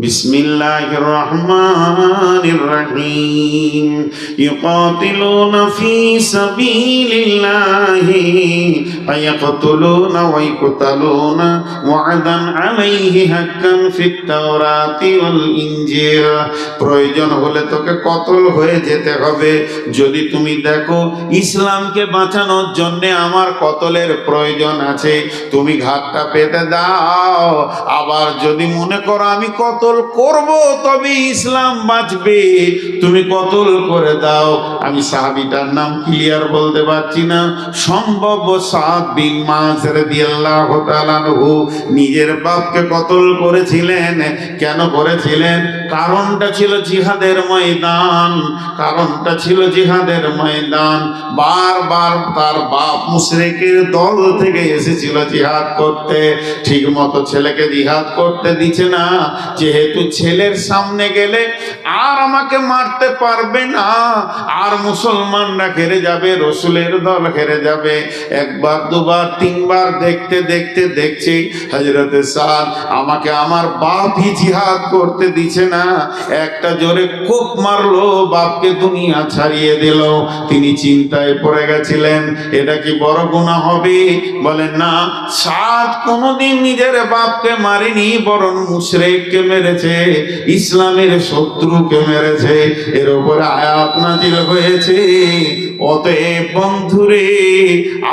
بسم الله الرحمن الرحيم يقاتلون في سبيل الله فيقتلون ويقتلون وعدا عليه حقا في التوراة والإنجيل প্রয়োজন হলে তোকে কতল হয়ে যেতে হবে যদি তুমি দেখো ইসলামকে বাঁচানোর জন্য আমার কতলের প্রয়োজন আছে তুমি ঘাটটা পেতে দাও আবার যদি মনে করো আমি কতল করব তবে ইসলাম বাঁচবে। তুমি কতল করে দাও। আমি সাহাবিটার নাম ক্লিয়ার বলতে পারছি না। সম্ভব মাসের নিজের বাপকে কতল করেছিলেন? কেন করেছিলেন? কারণটা ছিল জিহাদের ময়দান। কারণটা ছিল জিহাদের ময়দান। বারবার তার বাপ মুশরিকের দল থেকে এসেছিল জিহাদ করতে। ঠিক মতো ছেলেকে জিহাদ করতে দিচ্ছে না। যেহেতু ছেলের সামনে গেলে আর আমাকে মারতে পারবে না, আর মুসলমানরা ঘেরে যাবে, রসুলের দল ঘেরে যাবে। একবার, দুবার, তিনবার দেখতে দেখতে, দেখছি হজরতে সাদ আমাকে আমার বাপই জিহাদ করতে দিছে না। একটা জোরে কোপ মারলো, বাপকে দুনিয়া ছাড়িয়ে দিল। তিনি চিন্তায় পড়ে গেছিলেন, এটা কি বড় গুণা হবে? বলেন না, সাদ কোনোদিন নিজের বাপকে মারেনি, বরং মুশরেককে মেরেছে ইসলামের শত্রুকে মেরেছে এর উপরে আয়াত নাজিল হয়েছে। অতএব বন্ধুরে,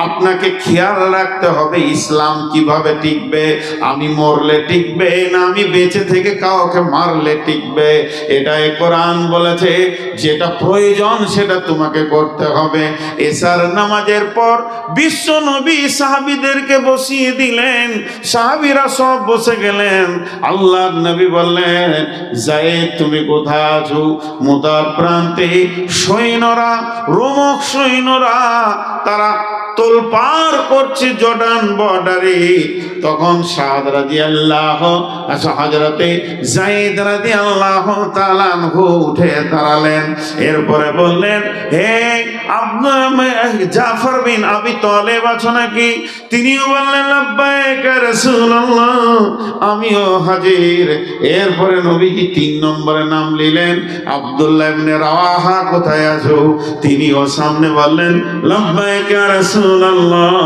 আপনাকে খেয়াল রাখতে হবে, ইসলাম কীভাবে টিকবে? আমি মরলে টিকবে না আমি বেঁচে থেকে কাউকে মারলে টিকবে? এটাই কোরআন বলেছে, যেটা প্রয়োজন সেটা তোমাকে করতে হবে। এসার নামাজের পর বিশ্ব নবী সাহাবিদেরকে বসিয়ে দিলেন, সাহাবিরা সব বসে গেলেন। আল্লাহ নবী বললেন, জায়েদ, তুমি কোথায় আছো? মোতার প্রান্তে সৈন্যরা রোমক সৈন্যরা তারা তোলপার করছে জর্ডান বর্ডারে। তখন সাদ রাজি আল্লাহ হজরতে জাইদ রাজি আল্লাহ তালানহু উঠে দাঁড়ালেন। এরপরে বললেন, হে আব্দুল জাফর বিন আবি তলেব আছো নাকি? তিনিও বললেন আমিও হাজির। এরপরে নবীজি তিন নম্বরে নাম নিলেন, আব্দুল্লাহ ইবনে কোথায় আছো? তিনিও সামনে বললেন, লাব্বাইক রাসূলুল্লাহ,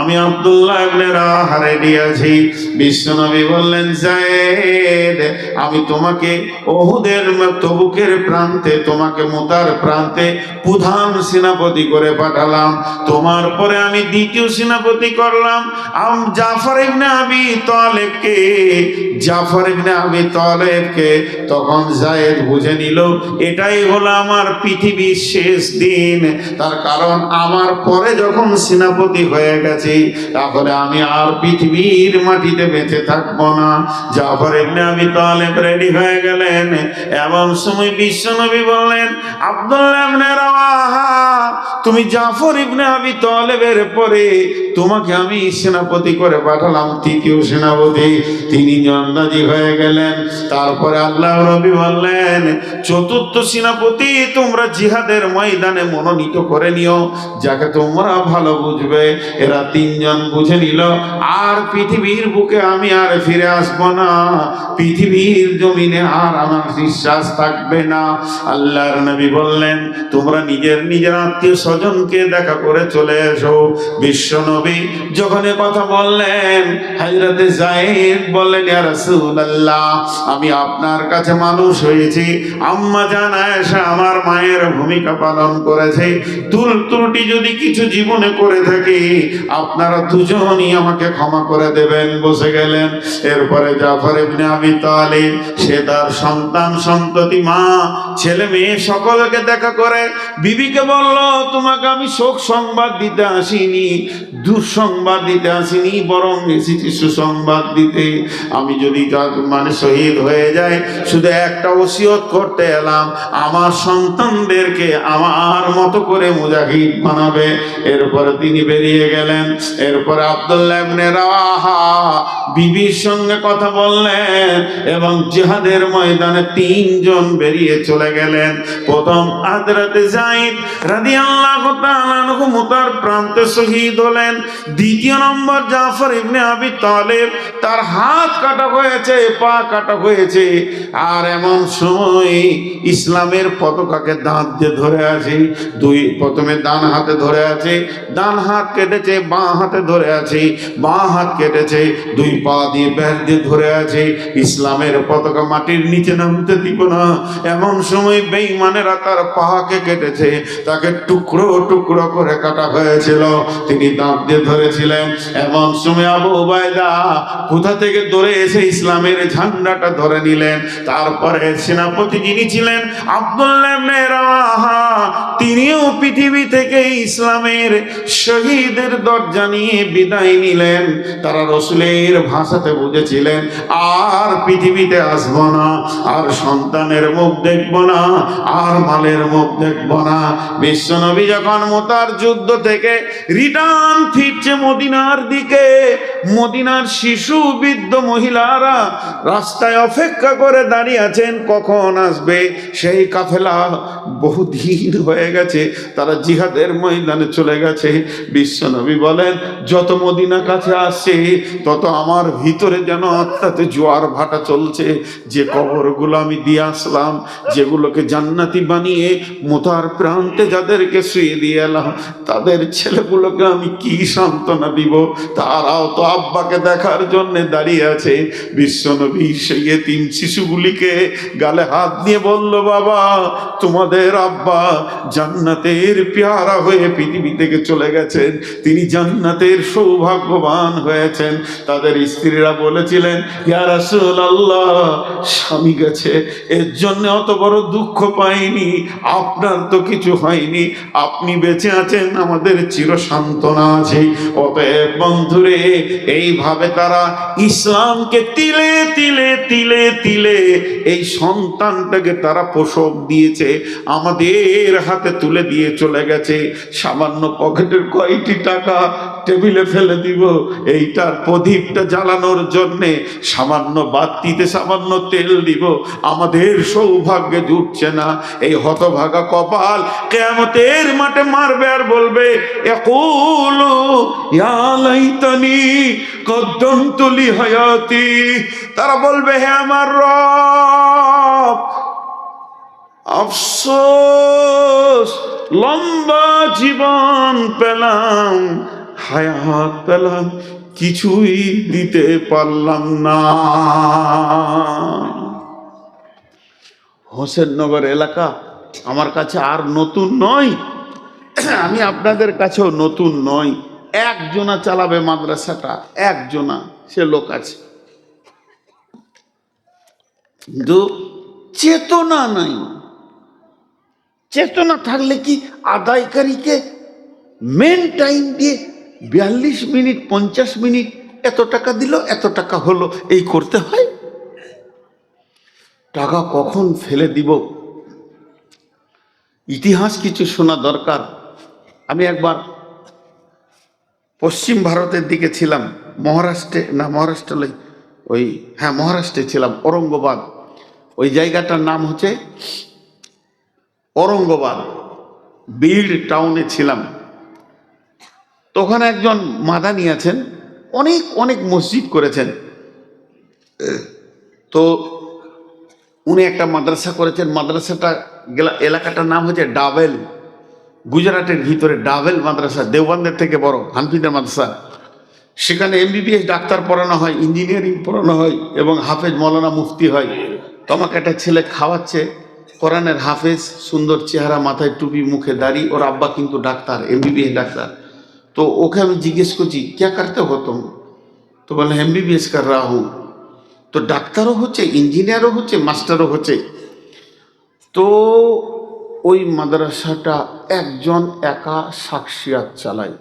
আমি আব্দুল্লাহ ইবনে রাওয়াহা রেডি আছি বিশ্বনবী বললেন, জায়েদ, আমি তোমাকে ওহুদের তবুকের প্রান্তে, তোমাকে মুতার প্রান্তে প্রধান সেনাপতি করে পাঠালাম। তোমার পরে আমি দ্বিতীয় সেনাপতি করলাম। আম জাফর ইবনে আবি তালেবকে, জাফর ইবনে আবি তালেবকে তখন জায়েদ বুঝে নিল, এটাই হলো আমার পৃথিবীর শেষ দিন। তার কারণ, আমার পরে যখন সেনাপতি হয়ে গেছি, তাহলে আমি আর পৃথিবীর মাটিতে বেঁচে থাকব না। জাফর ইবনে আবি তালেব রেডি হয়ে গেলেন এমন সময় বিশ্বনবী বললেন, আব্দুল্লাহ ইবনে রাওয়াহা, তুমি জাফর ইবনে আবি তালেবের পরে তোমাকে আমি সেনাপতি করে পাঠালাম, তৃতীয় সেনাপতি। তিনি জন্দাজি হয়ে গেলেন। তারপরে আল্লাহ রবি বললেন, চতুর্থ সেনাপতি, তোমরা জিহাদের ময়দানে মনোনীত করে নিও, যাকে তোমরা ভালো বুঝবে? এরা তিনজন বুঝে নিল, আর পৃথিবীর বুকে আমি আর ফিরে আসব না। পৃথিবীর জমিনে আর আমার বিশ্বাস থাকবে না। আল্লাহর নবী বললেন, তোমরা নিজের নিজের আত্মীয় স্বজনকে দেখা করে চলে এসো। বিশ্ব নবী যখন কথা বললেন, হাজরতে জায়েদ বললেন, ইয়া আমি আপনার কাছে মানুষ হয়েছি। আম্মা জান আয়েশা আমার মায়ের ভূমিকা পালন করেছে। তুল ত্রুটি যদি কিছু জীবনে করে থাকি, আপনারা দুজনই আমাকে ক্ষমা করে দেবেন, বসে গেলেন। এরপরে জাফর ইবনে আবি তালিব, সে তার সন্তান, সন্ততি, মা, ছেলে, মেয়ে সকলকে দেখা করে। বিবিকে বলল, তোমাকে আমি শোক সংবাদ দিতে আসিনি, দুঃসংবাদ দিতে আসিনি, বরং এসেছি সুসংবাদ দিতে। আমি যদি মানে শহীদ হয়ে যায় শুধু একটা ওসিয়ত করতে এলাম, আমার সন্তানদেরকে আমার মতো করে মুজাহিদ বানাবে। এরপরে এরপরে তিনি বেরিয়ে গেলেন। এরপরে আব্দুল্লাহ বিবির সঙ্গে কথা বললেন এবং জিহাদের ময়দানে তিনজন বেরিয়ে চলে গেলেন। প্রথম রাদিয়াল্লাহু তাআলা মুতার প্রান্তে শহীদ হলেন। দ্বিতীয় নম্বর জাফর ইবনে আবি তালেব, তার হাত কাটা হয়েছে, পা কাটা হয়েছে। আর এমন সময় ইসলামের পতাকাকে দাঁত দিয়ে ধরে আছে দুই প্রথমে ডান হাতে ধরে আছে ডান হাত কেটেছে, বাঁ হাতে ধরে আছে। বাঁ হাত কেটেছে, দুই পা দিয়ে ব্যাগ দিয়ে ধরে আছে। ইসলামের পতাকা মাটির নিচে নামতে দিব না। এমন সময় বেঈমানেরা তার পাকে কেটেছে। তাকে টুকরো টুকরো করে কাটা হয়েছিল। তিনি দাঁত দিয়ে ধরেছিলেন। এমন সময় আবু ওবায়দা কোথা থেকে ধরে এসে ইসলামের ঝান্ডাটা ধরে নিলেন? তারপরে সেনাপতি যিনি ছিলেন, আব্দুল্লাহ রাওয়াহা তিনিও পৃথিবী থেকে ইসলামের শহীদের দরজা নিয়ে বিদায় নিলেন। তারা রসুলের ভাষাতে বুঝেছিলেন, আর পৃথিবীতে আসব না, আর সন্তানের মুখ দেখব না, আর মালের মুখ দেখব না। বিশ্বনবী যখন মোতার যুদ্ধ থেকে রিটার্ন ফিরছে মদিনার দিকে, মদিনার শিশু, বৃদ্ধ মহিলারা রাস্তায় অপেক্ষা করে দাঁড়িয়ে আছেন, কখন আসবে? সেই কাফেলা বহুদিন হয়ে গেছে, তারা জিহাদের ময়দানে চলে গেছে। বিশ্বনবী বলেন, যত মদিনা কাছে আসছে তত আমার ভিতরে যেন আত্মাতে জোয়ার ভাটা চলছে। যে কবরগুলো আমি দিয়ে আসলাম, যেগুলোকে জান্নাতি বানিয়ে মোতার প্রান্তে যাদেরকে শুয়ে দিয়ে এলাম, তাদের ছেলেগুলোকে আমি কি সান্ত্বনা দিব? তারাও তো আব্বাকে দেখার জন্য দাঁড়িয়ে আছে। বিশ্বনবী সেই তিন শিশুগুলিকে গালে হাত নিয়ে বলল, বাবা, তোমাদের আব্বা জান্নাতের পেয়ারা হয়ে পৃথিবী থেকে চলে গেছেন, তিনি জান্নাতের সৌভাগ্যবান হয়েছেন। তাদের স্ত্রীরা বলেছিলেন স্বামী গেছে, এর জন্য অত বড় দুঃখ পাইনি, আপনার তো কিছু হয়নি, আপনি বেঁচে আছেন, আমাদের চির সান্ত্বনা আছে। অতএব বন্ধুরে, এইভাবে তারা ইসলামকে তিলে তিলে তিলে তিলে এই সন্তানটাকে তারা পোষক দিয়েছে, আমাদের হাতে তুলে দিয়ে চলে গেছে। সামান্য পকেটের কয়টি টাকা টেবিলে ফেলে দিব? এইটার প্রদীপটা জ্বালানোর জন্যে সামান্য বাতিতে সামান্য তেল দিব। আমাদের সৌভাগ্যে জুটছে না। এই হতভাগা কপাল কেমতের মাঠে মারবে আর বলবে ইয়া লাইতানি তারা বলবে, হে আমার রব লম্বা জীবন পেলাম, হায়াত পেলাম, কিছুই দিতে পারলাম না। হোসেননগর এলাকা আমার কাছে আর নতুন নয়, আমি আপনাদের কাছেও নতুন নয়। একজনা চালাবে মাদ্রাসাটা, একজনা, সে লোক আছে। কিন্তু চেতনা নাই। চেতনা থাকলে কি আদায়কারীকে মেন টাইম দিয়ে বিয়াল্লিশ মিনিট, পঞ্চাশ মিনিট এত টাকা দিল, এত টাকা হলো, এই করতে হয়? টাকা কখন ফেলে দিব? ইতিহাস কিছু শোনা দরকার। আমি একবার পশ্চিম ভারতের দিকে ছিলাম, মহারাষ্ট্রে, না মহারাষ্ট্র ওই হ্যাঁ মহারাষ্ট্রে ছিলাম, ঔরঙ্গাবাদ। ওই জায়গাটার নাম হচ্ছে ঔরঙ্গাবাদ বিল্ড টাউনে ছিলাম। তখন একজন মাদানি আছেন, অনেক অনেক মসজিদ করেছেন। তো উনি একটা মাদ্রাসা করেছেন, মাদ্রাসাটা গেলা, এলাকাটার নাম হচ্ছে ডাবেল। গুজরাটের ভিতরে ডাবেল মাদ্রাসা, দেওবন্দের থেকে বড়, হানফিদের মাদ্রাসা। সেখানে এমবিবিএস ডাক্তার পড়ানো হয়, ইঞ্জিনিয়ারিং পড়ানো হয়, এবং হাফেজ মৌলানা মুফতি হয়। তোমাকে একটা ছেলে খাওয়াচ্ছে কোরআনের হাফেজ, সুন্দর চেহারা, মাথায় টুপি, মুখে দাড়ি, ওর আব্বা কিন্তু ডাক্তার এমবিবিএস ডাক্তার। তো ওকে আমি জিজ্ঞেস করছি, ক্যা করতে হো তুম? তো বলে এমবিবিএস কর রা হুঁ তো ডাক্তারও হচ্ছে, ইঞ্জিনিয়ারও হচ্ছে, মাস্টারও হচ্ছে। তো ওই মাদ্রাসাটা একজন একা সাক্ষিয়াত চালায়।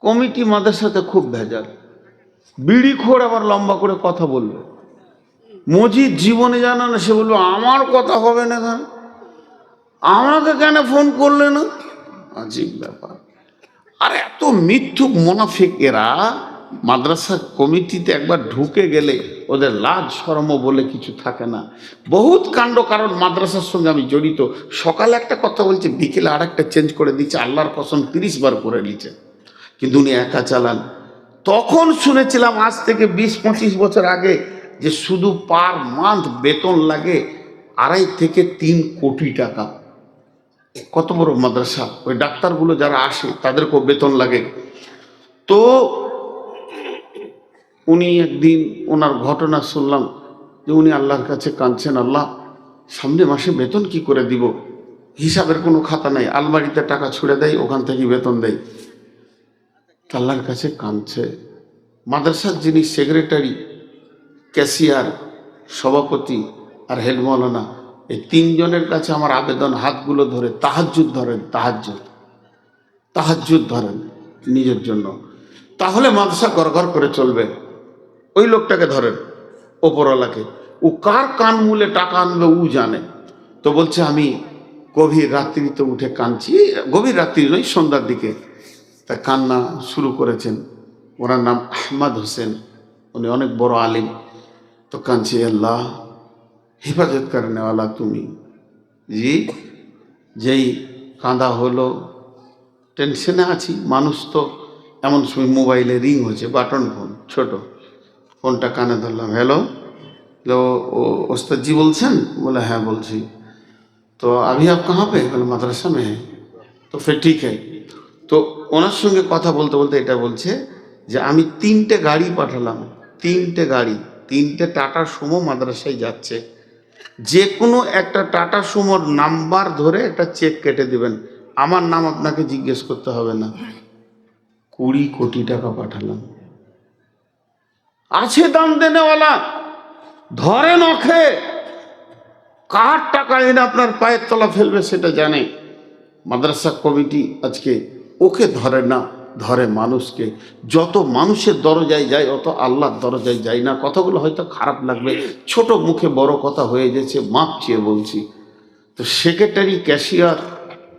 কমিটি মাদ্রাসাতে খুব ভেজাল। বিড়ি খোর আবার লম্বা করে কথা বলবে। মজিদ জীবনে জানা না, সে বলবে, আমার কথা হবে না কেন আমাকে কেন ফোন করলে না? আজীব ব্যাপার। আর এত মিথ্যুক মোনাফিকেরা মাদ্রাসা কমিটিতে একবার ঢুকে গেলে ওদের লাজ শরম বলে কিছু থাকে না। বহুত কাণ্ড কারণ মাদ্রাসার সঙ্গে আমি জড়িত। সকালে একটা কথা বলছে, বিকেলে আর একটা চেঞ্জ করে দিচ্ছে, আল্লাহর কসম তিরিশ বার করে নিচ্ছে। কিন্তু উনি একা চালান। তখন শুনেছিলাম আজ থেকে বিশ পঁচিশ বছর আগে যে শুধু পার মান্থ বেতন লাগে আড়াই থেকে তিন কোটি টাকা। কত বড় মাদ্রাসা? ওই ডাক্তারগুলো যারা আসে, তাদেরকেও বেতন লাগে। তো উনি একদিন ওনার ঘটনা শুনলাম যে উনি আল্লাহর কাছে কাঁদছেন, আল্লাহ, সামনে মাসে বেতন কি করে দিব? হিসাবের কোনো খাতা নাই। আলমারিতে টাকা ছুড়ে দেয় ওখান থেকে বেতন দেয় আল্লাহর কাছে কাঁদছে। মাদ্রাসার যিনি সেক্রেটারি ক্যাশিয়ার, সভাপতি আর হেড এই তিনজনের কাছে আমার আবেদন, হাতগুলো ধরে, তাহাজ্জুদ ধরেন, তাহাজ্জুদ। তাহাজ্জুদ ধরেন নিজের জন্য। তাহলে মাদ্রাসা গড়গড় করে চলবে। ওই লোকটাকে ধরেন, ওপরওয়ালাকে। ও কার কান মূলে টাকা আনবে ও জানে। তো বলছে, আমি গভীর রাত্রিতে উঠে কাঁদছি। গভীর রাত্রি নয়, সন্ধ্যার দিকে। তা কান্না শুরু করেছেন। ওনার নাম আহমদ হোসেন। উনি অনেক বড় আলিম। তো কাঁদছি আল্লাহ হেফাজত করে নেওয়ালা তুমি জি যেই কাঁদা হলো টেনশনে আছি মানুষ তো এমন সময় মোবাইলে রিং হয়েছে বাটন ফোন ছোট ফোনটা কানে ধরলাম হ্যালো হ্যালো ও ওস্তাদ জি বলছেন বলে হ্যাঁ বলছি তো अभी आप कहाँ पे बोले मदरसा में है तो फिर ठीक है তো ওনার সঙ্গে কথা বলতে বলতে এটা বলছে যে আমি তিনটে গাড়ি পাঠালাম তিনটে গাড়ি তিনটে টাটা সুমো মাদ্রাসায় যাচ্ছে। যে কোনো একটা টাটা সুমোর নাম্বার ধরে একটা চেক কেটে দিবেন। আমার নাম আপনাকে জিজ্ঞেস করতে হবে না। কুড়ি কোটি টাকা পাঠালাম। আছে দাম দেনেওয়ালা। ধরে নখে কার টাকা এনে আপনার পায়ের তলা ফেলবে সেটা জানে। মাদ্রাসা কমিটি আজকে ওকে ধরে না। ধরে মানুষকে। যত মানুষের দরজায় যায় অত আল্লাহর দরজায় যায় না। কথাগুলো হয়তো খারাপ লাগবে। ছোট মুখে বড় কথা হয়ে গেছে, মাপ চেয়ে বলছি। তো সেক্রেটারি, ক্যাশিয়ার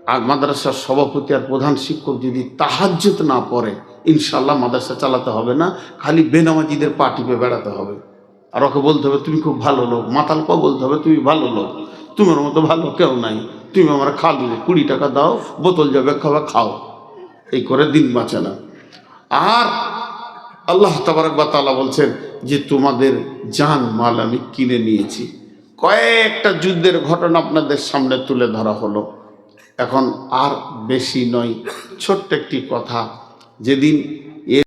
আর মাদ্রাসার সভাপতি আর প্রধান শিক্ষক যদি তাহাজ্জুদ না পড়ে ইনশাল্লাহ মাদ্রাসা চালাতে হবে না, খালি বেনামাজিদের পা টিপে বেড়াতে হবে। আর ওকে বলতে হবে, তুমি খুব ভালো লোক। মাতালকেও বলতে হবে, তুমি ভালো লোক। তোমার মতো ভালো কেউ নাই। তুমি আমার খালু কুড়ি টাকা দাও, বোতল যাবে খাওয়া খাও। এই করে দিন বাঁচে না। আর আল্লাহ তাবারক তালা বলছেন যে, তোমাদের জান মাল আমি কিনে নিয়েছি। কয়েকটা যুদ্ধের ঘটনা আপনাদের সামনে তুলে ধরা হলো। এখন আর বেশি নয়, ছোট্ট একটি কথা। যেদিন